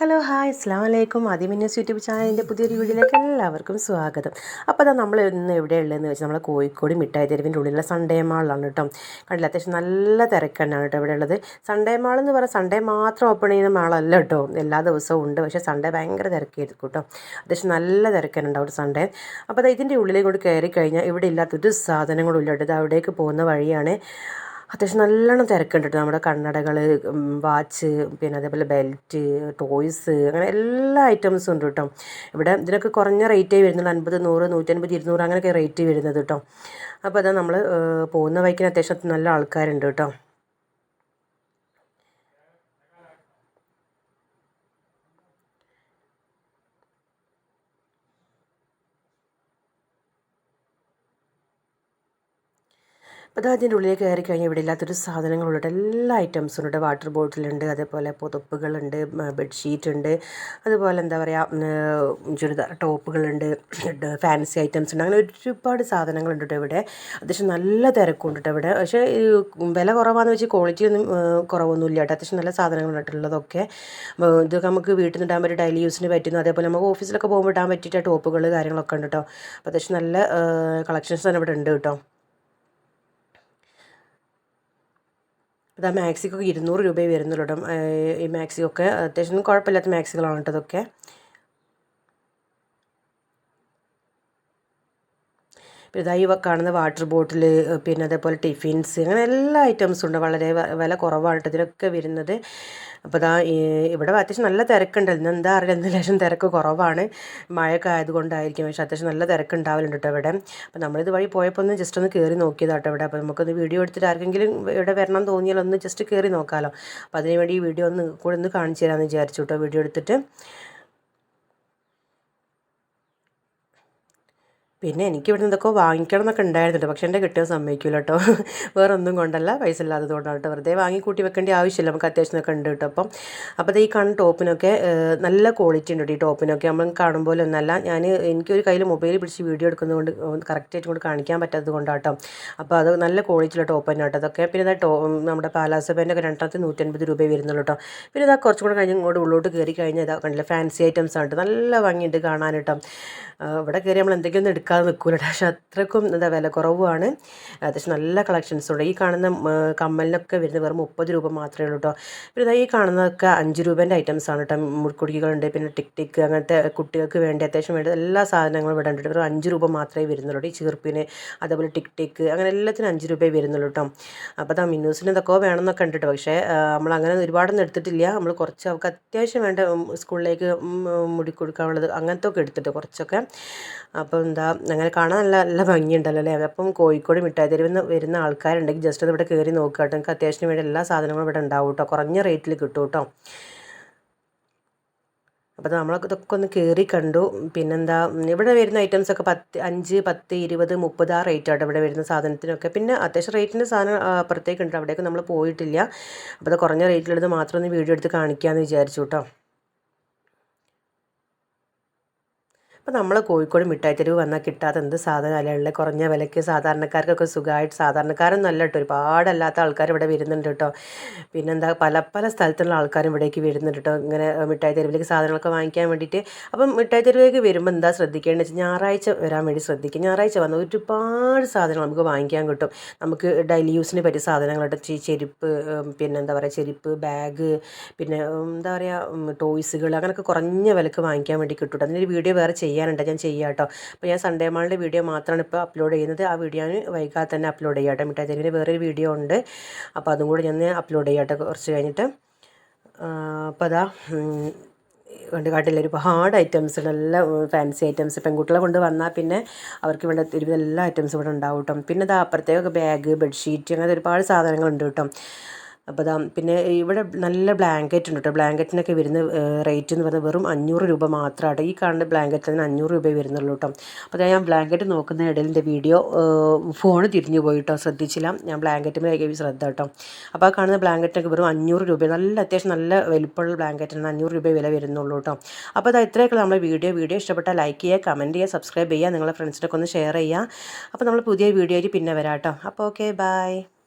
Hello hi. അസ്സാം വലൈക്കും ആദ്യമിന്യൂസ് YouTube ചാനലിന്റെ പുതിയൊരു വീഡിയോയിലേക്ക് എല്ലാവർക്കും സ്വാഗതം. അപ്പോൾ അതാ നമ്മൾ ഇന്ന് എവിടെയുള്ളതെന്ന് വെച്ചാൽ നമ്മൾ കോഴിക്കോട് മിഠായി തെരുവിന്റെ ഉള്ളിലുള്ള സൺഡേ മാളിലാണ് കേട്ടോ. കണ്ടില്ല? അത്യാവശ്യം നല്ല തിരക്കാണ് കേട്ടോ ഇവിടെ ഉള്ളത്. സൺഡേ മാൾ എന്ന് പറഞ്ഞാൽ സൺഡേ മാത്രം ഓപ്പൺ ചെയ്യുന്ന മാളല്ല കേട്ടോ. എല്ലാ ദിവസവും ഉണ്ട്. പക്ഷേ സൺഡേ ഭയങ്കര തിരക്കായിരിക്കും കേട്ടോ. അത്യാവശ്യം നല്ല തിരക്കാനുണ്ടാവും സൺഡേ അപ്പോൾ അത് ഇതിന്റെ ഉള്ളിലേക്ക് കൊണ്ട് കയറി കഴിഞ്ഞാൽ ഇവിടെ ഇല്ലാത്തൊരു സാധനങ്ങളും ഇല്ല കേട്ടോ. ഇത് അവിടേക്ക് പോകുന്ന വഴിയാണ് അത്യാവശ്യം നല്ലോണം തിരക്കുണ്ട് നമ്മുടെ കണ്ണടകൾ വാച്ച് പിന്നെ അതേപോലെ ബെൽറ്റ് ടോയ്സ് അങ്ങനെ എല്ലാ ഐറ്റംസും ഉണ്ട് കേട്ടോ. ഇവിടെ ഇതിനൊക്കെ കുറഞ്ഞ റേറ്റേ വരുന്നുള്ളൂ. അൻപത് നൂറ് നൂറ്റൻപത് ഇരുന്നൂറ് അങ്ങനെയൊക്കെ റേറ്റ് വരുന്നത് കേട്ടോ. അപ്പോൾ അതാ നമ്മൾ പോകുന്ന വഴിക്കിന് അത്യാവശ്യം നല്ല ആൾക്കാരുണ്ട് കേട്ടോ. അപ്പോൾ അത് അതിന്റെ ഉള്ളിലേക്ക് കയറി കഴിഞ്ഞാൽ ഇവിടെ ഇല്ലാത്തൊരു സാധനങ്ങളുണ്ട്. എല്ലാ ഐറ്റംസും ഉണ്ട്. വാട്ടർ ബോട്ടിലുണ്ട് അതേപോലെ പുതപ്പുകളുണ്ട് ബെഡ്ഷീറ്റ് ഉണ്ട്. അതുപോലെ എന്താ പറയുക ചുരിദാർ ടോപ്പുകളുണ്ട് ഫാൻസി ഐറ്റംസ് ഉണ്ട്. അങ്ങനെ ഒരുപാട് സാധനങ്ങളുണ്ട് കേട്ടോ ഇവിടെ. അത്യാവശ്യം നല്ല തിരക്കുണ്ട് കേട്ടോ ഇവിടെ. പക്ഷേ വില കുറവാണെന്ന് വെച്ചാൽ ക്വാളിറ്റി ഒന്നും കുറവൊന്നുമില്ല കേട്ടോ. അത്യാവശ്യം നല്ല സാധനങ്ങളുണ്ട് ഉള്ളതൊക്കെ. ഇത് നമുക്ക് വീട്ടിൽ നിന്ന് ഇടാൻ ഡെയിലി യൂസിന് പറ്റുന്നു. അതേപോലെ നമുക്ക് ഓഫീസിലൊക്കെ പോകുമ്പോൾ ഇടാൻ പറ്റിയിട്ട് ടോപ്പുകൾ കാര്യങ്ങളൊക്കെ ഉണ്ട് കേട്ടോ. അപ്പോൾ അത്യാവശ്യം നല്ല കളക്ഷൻസ് തന്നെ ഇവിടെ ഉണ്ട് കേട്ടോ. ഇതാ മാക്സിക്കൊക്കെ ഇരുന്നൂറ് രൂപയെ വരുന്നുള്ളൂ ഈ മാക്സിക്കൊക്കെ അത്യാവശ്യം കുഴപ്പമില്ലാത്ത മാക്സികളാണ് കേട്ടോ ഇതൊക്കെ. പിന്നെ ഇതായി കാണുന്ന വാട്ടർ ബോട്ടിൽ പിന്നെ അതേപോലെ ടിഫിൻസ് അങ്ങനെ എല്ലാ ഐറ്റംസും ഉണ്ട്. വളരെ വില കുറവാണ് കേട്ടോ ഇതിലൊക്കെ വരുന്നത്. അപ്പോൾ ഇതാ ഇവിടെ അത്യാവശ്യം നല്ല തിരക്കുണ്ട്. ഇന്ന് എന്താ അറിയില്ല. എന്ത് ലക്ഷം തിരക്ക് കുറവാണ്. മഴയൊക്കെ ആയതുകൊണ്ടായിരിക്കും. പക്ഷേ അത്യാവശ്യം നല്ല തിരക്കുണ്ടാവലുണ്ട് കേട്ടോ ഇവിടെ. അപ്പോൾ നമ്മളിത് വഴി പോയപ്പോൾ ഒന്ന് ജസ്റ്റ് ഒന്ന് കയറി നോക്കിയതാട്ടോ ഇവിടെ. അപ്പോൾ നമുക്കൊന്ന് വീഡിയോ എടുത്തിട്ട് ആർക്കെങ്കിലും ഇവിടെ വരണം തോന്നിയാൽ ഒന്ന് ജസ്റ്റ് കയറി നോക്കാമല്ലോ അപ്പോൾ അതിനുവേണ്ടി ഈ വീഡിയോ ഒന്ന് കൂടെ ഒന്ന് കാണിച്ചു തരാമെന്ന് വിചാരിച്ചു കേട്ടോ വീഡിയോ എടുത്തിട്ട്. പിന്നെ എനിക്ക് ഇവിടെ നിന്നൊക്കെ വാങ്ങിക്കണം എന്നൊക്കെ ഉണ്ടായിരുന്നുണ്ട് പക്ഷേ എന്റെ കിട്ടിയ സമ്മതിക്കില്ല കേട്ടോ. വേറെ ഒന്നും കൊണ്ടല്ല പൈസ ഇല്ലാത്തത് കൊണ്ടാണ് കേട്ടോ. വെറുതെ വാങ്ങി കൂട്ടി വെക്കേണ്ട ആവശ്യമില്ല നമുക്ക് അത്യാവശ്യമൊക്കെ ഉണ്ട് കേട്ടോ. അപ്പം അപ്പോൾ ഈ കാണുന്ന ടോപ്പിനൊക്കെ നല്ല ക്വാളിറ്റി ഉണ്ട് ഈ ടോപ്പിനൊക്കെ. നമ്മൾ കാണുമ്പോൾ ഒന്നല്ല ഞാൻ എനിക്കൊരു കയ്യിൽ മൊബൈൽ പിടിച്ച് വീഡിയോ എടുക്കുന്നത് കൊണ്ട് കറക്റ്റായിട്ട് കൊണ്ട് കാണിക്കാൻ പറ്റാത്തത് കൊണ്ടാട്ടോ അപ്പോൾ അത് നല്ല ക്വാളിറ്റിയുള്ള ടോപ്പ് തന്നെ കേട്ടോ അതൊക്കെ പിന്നെ ഇതാ ടോ നമ്മുടെ പാലാസപ്പേന്റെ ഒക്കെ രണ്ടായിരത്തി നൂറ്റൻപത് രൂപ വരുന്നുള്ളൂ കേട്ടോ പിന്നെ ഇതാ കുറച്ചും കൂടെ കഴിഞ്ഞ് ഇങ്ങോട്ട് ഉള്ളോട്ട് കയറി കഴിഞ്ഞാൽ ഇതാ കണ്ടില്ല ഫാൻസി ഐറ്റംസ് ആണ് നല്ല ഭംഗിയുണ്ട് കാണാൻ ഇവിടെ കയറി നമ്മൾ എന്തെങ്കിലും ഒന്ന് എടുക്കാതെ നിൽക്കൂല. പക്ഷെ അത്രക്കും എന്താ വില കുറവുമാണ്. അത്യാവശ്യം നല്ല കളക്ഷൻസ് ഉണ്ട്. ഈ കാണുന്ന കമ്മലിനൊക്കെ വരുന്നത് വെറും മുപ്പത് രൂപ മാത്രമേ ഉള്ളൂ കേട്ടോ പിന്നെ ഈ കാണുന്നതൊക്കെ അഞ്ച് രൂപേന്റെ ഐറ്റംസ് ആണ് കേട്ടോ മുൾക്കുടിക്കുകളുണ്ട് പിന്നെ ടിക് ടിക്ക് അങ്ങനത്തെ കുട്ടികൾക്ക് വേണ്ടി അത്യാവശ്യം വേണ്ട എല്ലാ സാധനങ്ങളും ഇവിടെ ഉണ്ട് വെറും അഞ്ച് രൂപ മാത്രമേ വരുന്നുള്ളൂ ഈ ചീർപ്പിന് അതേപോലെ ടിക് ടിക്ക് അങ്ങനെ എല്ലാത്തിനും അഞ്ച് രൂപയെ വരുന്നുള്ളൂ കേട്ടോ അപ്പോൾ അതാ മിന്നൂസിന് ഇതൊക്കെ വേണമെന്നൊക്കെ ഉണ്ട് കേട്ടോ പക്ഷേ നമ്മൾ അങ്ങനെ ഒരുപാടൊന്നും എടുത്തിട്ടില്ല. നമ്മൾ കുറച്ച് അവർക്ക് അത്യാവശ്യം വേണ്ട സ്കൂളിലേക്ക് മുടി കൊടുക്കാനുള്ളത് അങ്ങനത്തെ ഒക്കെ എടുത്തിട്ട് കുറച്ചൊക്കെ. അപ്പോൾ എന്താ അങ്ങനെ കാണാൻ നല്ല നല്ല ഭംഗിയുണ്ടല്ലോ അല്ലേ? അപ്പം കോഴിക്കോട് മിഠായി നിന്ന് വരുന്ന ആൾക്കാരുണ്ടെങ്കിൽ ജസ്റ്റ് അത് ഇവിടെ കയറി നോക്കുക കേട്ടോ. നിങ്ങൾക്ക് അത്യാവശ്യം വേണ്ട എല്ലാ സാധനങ്ങളും ഇവിടെ ഉണ്ടാവും കേട്ടോ. കുറഞ്ഞ റേറ്റിൽ കിട്ടും കേട്ടോ. അപ്പോൾ നമ്മളൊക്കെ ഇതൊക്കെ ഒന്ന് കയറി കണ്ടു. പിന്നെന്താ ഇവിടെ വരുന്ന ഐറ്റംസ് ഒക്കെ പത്ത് അഞ്ച് പത്ത് ഇരുപത് മുപ്പത് ആ റേറ്റ് ആട്ടോ ഇവിടെ വരുന്ന സാധനത്തിനൊക്കെ. പിന്നെ അത്യാവശ്യം റേറ്റിന്റെ സാധനം അപ്പുറത്തേക്ക് ഉണ്ട്. അവിടേക്ക് നമ്മൾ പോയിട്ടില്ല. അപ്പോൾ അത് കുറഞ്ഞ റേറ്റിലുള്ളത് മാത്രം ഒന്ന് വീഡിയോ എടുത്ത് കാണിക്കാമെന്ന് വിചാരിച്ചു കേട്ടോ. അപ്പോൾ നമ്മൾ കോഴിക്കോട് മിഠായി തെരുവ് വന്നാൽ കിട്ടാത്ത എന്ത് സാധനമല്ല കുറഞ്ഞ വിലയ്ക്ക് സാധാരണക്കാർക്കൊക്കെ സുഖമായിട്ട് സാധാരണക്കാരൊന്നും അല്ല കേട്ടോ. ഒരുപാടല്ലാത്ത ആൾക്കാർ ഇവിടെ വരുന്നുണ്ട് കേട്ടോ. പിന്നെന്താ പല പല സ്ഥലത്തുള്ള ആൾക്കാരും ഇവിടേക്ക് വരുന്നുണ്ട് കേട്ടോ. ഇങ്ങനെ മിഠായി തെരുവിലേക്ക് സാധനങ്ങളൊക്കെ വാങ്ങിക്കാൻ വേണ്ടിയിട്ട്. അപ്പം മിഠായി തെരുവിലേക്ക് വരുമ്പോൾ എന്താ ശ്രദ്ധിക്കേണ്ടത് വെച്ചാൽ ഞായറാഴ്ച വരാൻ വേണ്ടി ശ്രദ്ധിക്കുക ഞായറാഴ്ച വന്ന ഒരുപാട് സാധനങ്ങൾ നമുക്ക് വാങ്ങിക്കാൻ കിട്ടും. നമുക്ക് ഡെയിലി യൂസിന് പറ്റിയ സാധനങ്ങളുണ്ട് ചെരുപ്പ് പിന്നെ എന്താ പറയുക ചെരുപ്പ് ബാഗ് പിന്നെ എന്താ പറയുക ടോയ്സുകൾ അങ്ങനെയൊക്കെ കുറഞ്ഞ വിലക്ക് വാങ്ങിക്കാൻ വേണ്ടി കിട്ടും. അതിനൊരു വീഡിയോ വേറെ ചെയ്യാം. ചെയ്യാനുണ്ട്. ഞാൻ ചെയ്യാം കേട്ടോ അപ്പോൾ ഞാൻ സൺഡേ മാളിന്റെ വീഡിയോ മാത്രമാണ് ഇപ്പോൾ അപ്ലോഡ് ചെയ്യുന്നത്. ആ വീഡിയോ ഞാൻ വൈകാതെ തന്നെ അപ്ലോഡ് ചെയ്യാം കേട്ടോ മിഠായി തെരുവിന്റെ വേറൊരു വീഡിയോ ഉണ്ട്. അപ്പോൾ അതും കൂടി ഞാൻ അപ്ലോഡ് ചെയ്യാം കേട്ടോ കുറച്ച് കഴിഞ്ഞിട്ട്. അപ്പോൾ അതാ കൊണ്ട് കാട്ടില്ല ഒരുപാട് ഐറ്റംസ് നല്ല ഫാൻസി ഐറ്റംസ് പെൺകുട്ടികളെ കൊണ്ട് വന്നാൽ പിന്നെ അവർക്ക് വേണ്ട ഒരുവിധ എല്ലാ ഐറ്റംസും ഇവിടെ ഉണ്ടാവും കേട്ടോ പിന്നെ അത് അപ്പുറത്തേക്കൊക്കെ ബാഗ് ബെഡ്ഷീറ്റ് അങ്ങനത്തെ ഒരുപാട് സാധനങ്ങളുണ്ട് കേട്ടോ അപ്പോൾ അതാ പിന്നെ ഇവിടെ നല്ല ബ്ലാങ്കറ്റ് ഉണ്ട് കേട്ടോ ബ്ലാങ്കറ്റിനൊക്കെ വരുന്ന റേറ്റ് എന്ന് പറഞ്ഞാൽ വെറും അഞ്ഞൂറ് രൂപ മാത്രമാണ് ഈ കാണുന്ന ബ്ലാങ്കറ്റിന് അഞ്ഞൂറ് രൂപയെ വരുന്നുള്ളൂ കേട്ടോ അപ്പോൾ ഞാൻ ബ്ലാങ്കറ്റ് നോക്കുന്ന ഇടയിൽ എന്റെ വീഡിയോ ഫോൺ തിരിഞ്ഞു പോയി കേട്ടോ ശ്രദ്ധിച്ചില്ല. ഞാൻ ബ്ലാങ്കറ്റ് ബ്ലാങ്കറ്റിന് ശ്രദ്ധ കേട്ടോ അപ്പോൾ ആ കാണുന്ന ബ്ലാങ്കറ്റിനൊക്കെ വെറും അഞ്ഞൂറ് രൂപ. നല്ല അത്യാവശ്യം നല്ല വലിപ്പമുള്ള ബ്ലാങ്കറ്റിന് അഞ്ഞൂറ് രൂപ വില വരുന്നുള്ളൂ കേട്ടോ അപ്പോൾ അത് ഇത്രയൊക്കെ നമ്മുടെ വീഡിയോ വീഡിയോ ഇഷ്ടപ്പെട്ടാൽ ലൈക്ക് ചെയ്യുക കമന്റ് ചെയ്യുക സബ്സ്ക്രൈബ് ചെയ്യുക നിങ്ങളുടെ ഫ്രണ്ട്സിനൊക്കെ ഒന്ന് ഷെയർ ചെയ്യുക. അപ്പോൾ നമ്മൾ പുതിയ വീഡിയോയിൽ പിന്നെ വരാം കേട്ടോ അപ്പോൾ ഓക്കെ ബൈ